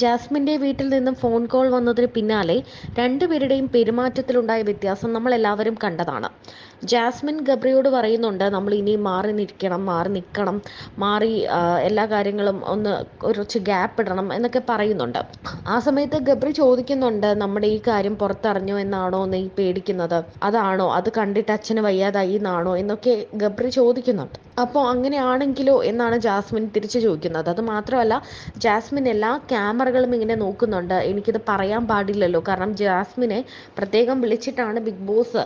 ജാസ്മിന്റെ വീട്ടിൽ നിന്നും ഫോൺ കോൾ വന്നതിന് പിന്നാലെ രണ്ടുപേരുടെയും പെരുമാറ്റത്തിലുണ്ടായ വ്യത്യാസം നമ്മൾ എല്ലാവരും കണ്ടതാണ്. ജാസ്മിൻ ഗബ്രിയോട് പറയുന്നുണ്ട് നമ്മൾ ഇനി മാറി നിൽക്കണം മാറി നിൽക്കണം മാറി എല്ലാ കാര്യങ്ങളും ഒന്ന് കുറച്ച് ഗ്യാപ്പ് ഇടണം എന്നൊക്കെ പറയുന്നുണ്ട്. ആ സമയത്ത് ഗബ്രി ചോദിക്കുന്നുണ്ട് നമ്മുടെ ഈ കാര്യം പുറത്തറിഞ്ഞോ എന്നാണോ നീ പേടിക്കുന്നത്? അതാണോ? അത് കണ്ടിട്ട് അച്ഛന് വയ്യാതായി എന്നാണോ? എന്നൊക്കെ ഗബ്രി ചോദിക്കുന്നുണ്ട്. അപ്പോൾ അങ്ങനെയാണെങ്കിലോ എന്നാണ് ജാസ്മിൻ തിരിച്ചു ചോദിക്കുന്നത്. അത് മാത്രമല്ല ജാസ്മിൻ എല്ലാ ക്യാമറകളും ഇങ്ങനെ നോക്കുന്നുണ്ട്. എനിക്കിത് പറയാൻ പാടില്ലല്ലോ. കാരണം ജാസ്മിനെ പ്രത്യേകം വിളിച്ചിട്ടാണ് ബിഗ് ബോസ്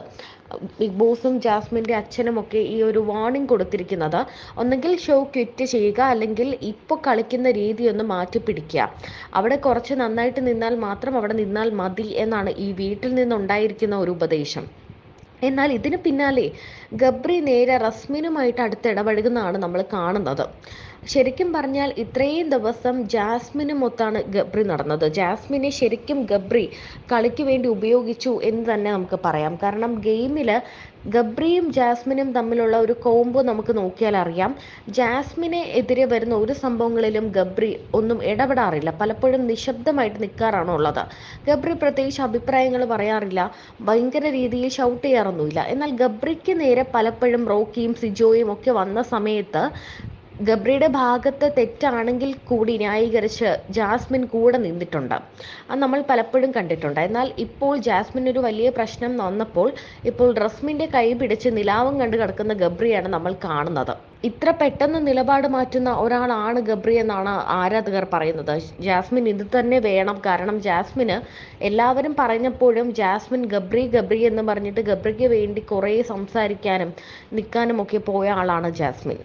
ബിഗ് ബോസും ജാസ്മിന്റെ അച്ഛനും ഒക്കെ ഈ ഒരു വാർണിംഗ് കൊടുത്തിരിക്കുന്നത്. ഒന്നെങ്കിൽ ഷോ ക്വിറ്റ് ചെയ്യുക അല്ലെങ്കിൽ ഇപ്പോൾ കളിക്കുന്ന രീതി ഒന്ന് മാറ്റി പിടിക്കുക. അവിടെ കുറച്ച് നന്നായിട്ട് നിന്നാൽ മാത്രം അവിടെ നിന്നാൽ മതി എന്നാണ് ഈ വീട്ടിൽ നിന്നുണ്ടായിരിക്കുന്ന ഒരു ഉപദേശം. എന്നാൽ ഇതിന് പിന്നാലെ ഗബ്രി നേരെ റസ്മിനുമായിട്ട് അടുത്ത് ഇടപഴകുന്നതാണ് നമ്മൾ കാണുന്നത്. ശരിക്കും പറഞ്ഞാൽ ഇത്രയും ദിവസം ജാസ്മിനുമൊത്താണ് ഗബ്രി നടന്നത്. ജാസ്മിനെ ശരിക്കും ഗബ്രി കളിക്ക് വേണ്ടി ഉപയോഗിച്ചു എന്ന് തന്നെ നമുക്ക് പറയാം. കാരണം ഗെയിമിൽ ഗബ്രിയും ജാസ്മിനും തമ്മിലുള്ള ഒരു കോംബോ നമുക്ക് നോക്കിയാൽ അറിയാം. ജാസ്മിനെ എതിരെ വരുന്ന ഒരു സംഭവങ്ങളിലും ഗബ്രി ഒന്നും ഇടപെടാറില്ല. പലപ്പോഴും നിശബ്ദമായിട്ട് നിൽക്കാറാണ് ഉള്ളത്. ഗബ്രി പ്രത്യേകിച്ച് അഭിപ്രായങ്ങൾ പറയാറില്ല. ഭയങ്കര രീതിയിൽ ഷൗട്ട് ചെയ്യാറൊന്നുമില്ല. എന്നാൽ ഗബ്രിക്ക് നേരെ പലപ്പോഴും റോക്കിയും സിജോയും ഒക്കെ വന്ന സമയത്ത് ഗബ്രിയുടെ ഭാഗത്ത് തെറ്റാണെങ്കിൽ കൂടി ന്യായീകരിച്ച് ജാസ്മിൻ കൂടെ നിന്നിട്ടുണ്ട്. അത് നമ്മൾ പലപ്പോഴും കണ്ടിട്ടുണ്ട്. എന്നാൽ ഇപ്പോൾ ജാസ്മിൻ ഒരു വലിയ പ്രശ്നം വന്നപ്പോൾ ഇപ്പോൾ റസ്മിന്റെ കൈ പിടിച്ച് നിലാവും കണ്ടു കിടക്കുന്ന ഗബ്രിയാണ് നമ്മൾ കാണുന്നത്. ഇത്ര പെട്ടെന്ന് നിലപാട് മാറ്റുന്ന ഒരാളാണ് ഗബ്രി എന്നാണ് ആരാധകർ പറയുന്നത്. ജാസ്മിൻ ഇത് തന്നെ വേണം. കാരണം ജാസ്മിന് എല്ലാവരും പറഞ്ഞപ്പോഴും ജാസ്മിൻ ഗബ്രി ഗബ്രി എന്ന് പറഞ്ഞിട്ട് ഗബ്രിക്ക് വേണ്ടി കുറേ സംസാരിക്കാനും നിൽക്കാനും ഒക്കെ പോയ ആളാണ് ജാസ്മിൻ.